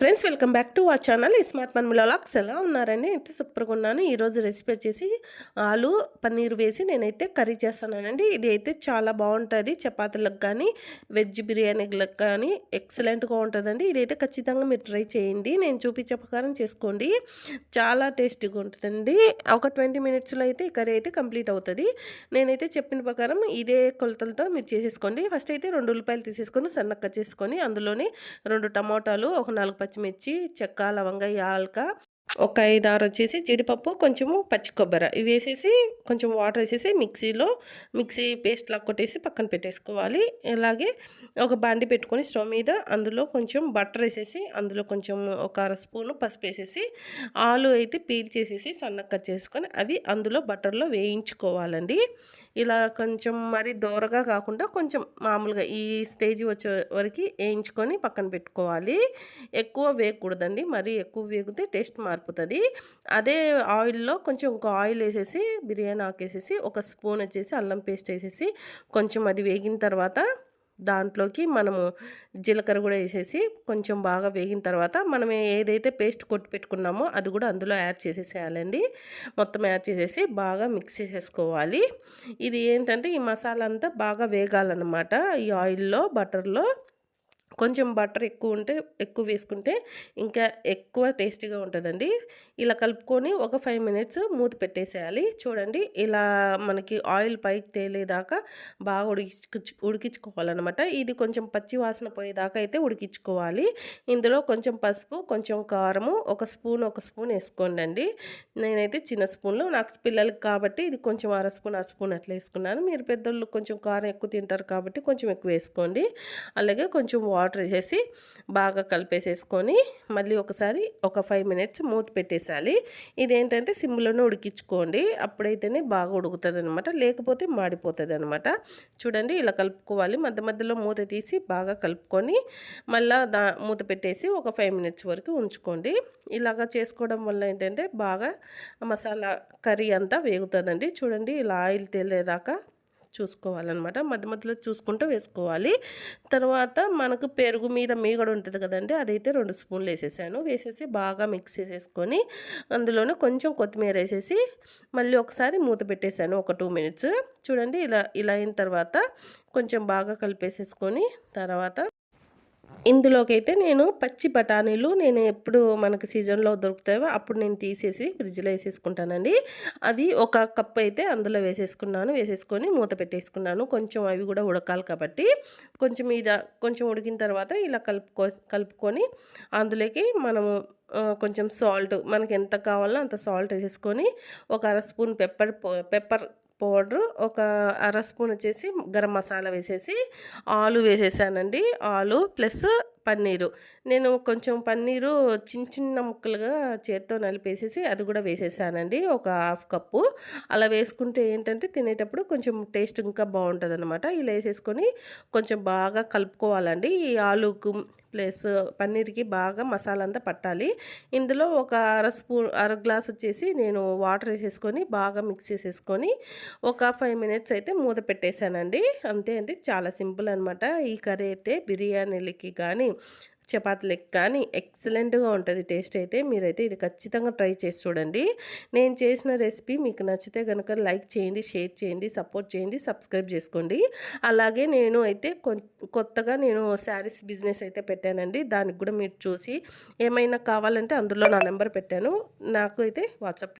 Friends welcome back to our channel. Smart man locks ఎలా ఉన్నారని అయితే సూపర్గా ఉన్నాను. ఈరోజు రెసిపీ వచ్చేసి ఆలు పన్నీర్ వేసి నేనైతే కర్రీ చేస్తానండి. ఇది అయితే చాలా బాగుంటుంది. చపాతీలకు కానీ వెజ్ బిర్యానీలకు కానీ ఎక్సలెంట్గా ఉంటుందండి. ఇదైతే ఖచ్చితంగా మీరు ట్రై చేయండి. నేను చూపించే ప్రకారం చేసుకోండి. చాలా టేస్టీగా ఉంటుందండి. ఒక ట్వంటీ మినిట్స్లో అయితే ఈ కర్రీ అయితే కంప్లీట్ అవుతుంది. నేనైతే చెప్పిన ప్రకారం ఇదే కొలతలతో మీరు చేసేసుకోండి. ఫస్ట్ అయితే రెండు ఉల్లిపాయలు తీసేసుకొని సన్నక్క చేసుకొని అందులోనే రెండు టమాటాలు ఒక నాలుగు పచ్చిమిర్చి చెక్క లవంగ యాలక ఒక ఐదు ఆరు వచ్చేసి జీడిపప్పు కొంచెము పచ్చి కొబ్బరి. ఇవి వేసేసి కొంచెం వాటర్ వేసేసి మిక్సీలో మిక్సీ పేస్ట్ లాగా కొట్టేసి పక్కన పెట్టేసుకోవాలి. అలాగే ఒక బాండి పెట్టుకొని స్టవ్ మీద అందులో కొంచెం బటర్ వేసేసి అందులో కొంచెం ఒక అర స్పూను పసుపు వేసేసి ఆలు అయితే పీల్ చేసేసి సన్నగా కట్ చేసుకొని అవి అందులో బటర్లో వేయించుకోవాలండి. ఇలా కొంచెం మరి దూరగా కాకుండా కొంచెం మామూలుగా ఈ స్టేజ్ వచ్చే వరకు వేయించుకొని పక్కన పెట్టుకోవాలి. ఎక్కువ వేయకూడదండి. మరి ఎక్కువ వేగితే టేస్ట్ మారిపోతుంది అదే ఆయిల్లో కొంచెం ఒక ఆయిల్ వేసేసి బిర్యానీ ఆకేసేసి ఒక స్పూన్ వచ్చేసి అల్లం పేస్ట్ వేసేసి కొంచెం అది వేగిన తర్వాత దాంట్లోకి మనము జీలకర్ర కూడా వేసేసి కొంచెం బాగా వేగిన తర్వాత మనం ఏదైతే పేస్ట్ కొట్టి పెట్టుకున్నామో అది కూడా అందులో యాడ్ చేసేసేయాలండి. మొత్తం యాడ్ చేసేసి బాగా మిక్స్ చేసేసుకోవాలి. ఇది ఏంటంటే ఈ మసాలా అంతా బాగా వేగాలన్నమాట. ఈ ఆయిల్లో బటర్లో కొంచెం బటర్ ఎక్కువ ఉంటే ఎక్కువ వేసుకుంటే ఇంకా ఎక్కువ టేస్టీగా ఉంటుందండి. ఇలా కలుపుకొని ఒక ఫైవ్ మినిట్స్ మూత పెట్టేసేయాలి. చూడండి ఇలా మనకి ఆయిల్ పైకి తేలేదాకా బాగా ఉడికించు ఉడికించుకోవాలన్నమాట. ఇది కొంచెం పచ్చి వాసన పోయేదాకా అయితే ఉడికించుకోవాలి. ఇందులో కొంచెం పసుపు కొంచెం కారము ఒక స్పూన్ ఒక స్పూన్ వేసుకోండి నేనైతే చిన్న స్పూన్లో నాకు పిల్లలకి కాబట్టి ఇది కొంచెం అర స్పూన్ అర స్పూన్ అట్లా వేసుకున్నాను. మీరు పెద్దోళ్ళు కొంచెం కారం ఎక్కువ తింటారు కాబట్టి కొంచెం ఎక్కువ వేసుకోండి. అలాగే కొంచెం వాటర్ వేసేసి బాగా కలిపేసేసుకొని మళ్ళీ ఒకసారి ఒక ఫైవ్ మినిట్స్ మూత పెట్టేసాలి ఇదేంటంటే సిమ్లోనే ఉడికించుకోండి. అప్పుడైతేనే బాగా ఉడుకుతుంది అనమాట లేకపోతే మాడిపోతుంది అనమాట చూడండి ఇలా కలుపుకోవాలి. మధ్య మధ్యలో మూత తీసి బాగా కలుపుకొని మళ్ళీ దా మూత పెట్టేసి ఒక ఫైవ్ మినిట్స్ వరకు ఉంచుకోండి. ఇలాగా చేసుకోవడం వల్ల ఏంటంటే బాగా మసాలా కర్రీ అంతా వేగుతుందండి. చూడండి ఇలా ఆయిల్ తేలేదాకా చూసుకోవాలన్నమాట. మధ్య మధ్యలో చూసుకుంటూ వేసుకోవాలి. తర్వాత మనకు పెరుగు మీద మీగడ ఉంటుంది కదండి అదైతే రెండు స్పూన్లు వేసేసాను. వేసేసి బాగా మిక్స్ చేసేసుకొని అందులోనే కొంచెం కొత్తిమీర వేసేసి మళ్ళీ ఒకసారి మూత పెట్టేశాను ఒక టూ మినిట్స్. చూడండి ఇలా ఇలా అయిన తర్వాత కొంచెం బాగా కలిపేసేసుకొని తర్వాత ఇందులోకైతే నేను పచ్చి బఠానీలు నేను ఎప్పుడు మనకు సీజన్లో దొరుకుతాయో అప్పుడు నేను తీసేసి ఫ్రిడ్జ్లో వేసేసుకుంటానండి. అవి ఒక కప్ అయితే అందులో వేసేసుకున్నాను వేసేసుకొని మూత పెట్టేసుకున్నాను. కొంచెం అవి కూడా ఉడకాలి కాబట్టి కొంచెం మీద కొంచెం ఉడికిన తర్వాత ఇలా కలుపుకో కలుపుకొని అందులోకి మనము కొంచెం సాల్ట్ మనకి ఎంత కావాలో అంత సాల్ట్ వేసేసుకొని ఒక అర స్పూన్ పెప్పర్ పెప్పర్ పౌడరు ఒక అర స్పూన్ వచ్చేసి గరం మసాలా వేసేసి ఆలు వేసేసానండి. ఆలు ప్లస్ పన్నీరు. నేను కొంచెం పన్నీరు చిన్న చిన్న ముక్కలుగా చేత్తో నలిపేసేసి అది కూడా వేసేసానండి ఒక హాఫ్ కప్పు. అలా వేసుకుంటే ఏంటంటే తినేటప్పుడు కొంచెం టేస్ట్ ఇంకా బాగుంటుంది అనమాట ఇలా వేసేసుకొని కొంచెం బాగా కలుపుకోవాలండి. ఈ ఆలుకు ప్లస్ పన్నీర్కి బాగా మసాలా అంతా పట్టాలి. ఇందులో ఒక అర స్పూన్ అర గ్లాస్ వచ్చేసి నేను వాటర్ వేసేసుకొని బాగా మిక్స్ చేసేసుకొని ఒక ఫైవ్ మినిట్స్ అయితే మూత పెట్టేశానండి. అంతే అండి. చాలా సింపుల్ అనమాట ఈ కర్రీ అయితే బిర్యానీలకి కానీ చపాతీలకు కానీ ఎక్సలెంట్గా ఉంటుంది. టేస్ట్ అయితే మీరైతే ఇది ఖచ్చితంగా ట్రై చేసి చూడండి. నేను చేసిన రెసిపీ మీకు నచ్చితే కనుక లైక్ చేయండి షేర్ చేయండి సపోర్ట్ చేయండి సబ్స్క్రైబ్ చేసుకోండి. అలాగే నేను అయితే కొత్తగా నేను శారీస్ బిజినెస్ అయితే పెట్టానండి. దానికి కూడా మీరు చూసి ఏమైనా కావాలంటే అందులో నా నెంబర్ పెట్టాను. నాకు అయితే వాట్సాప్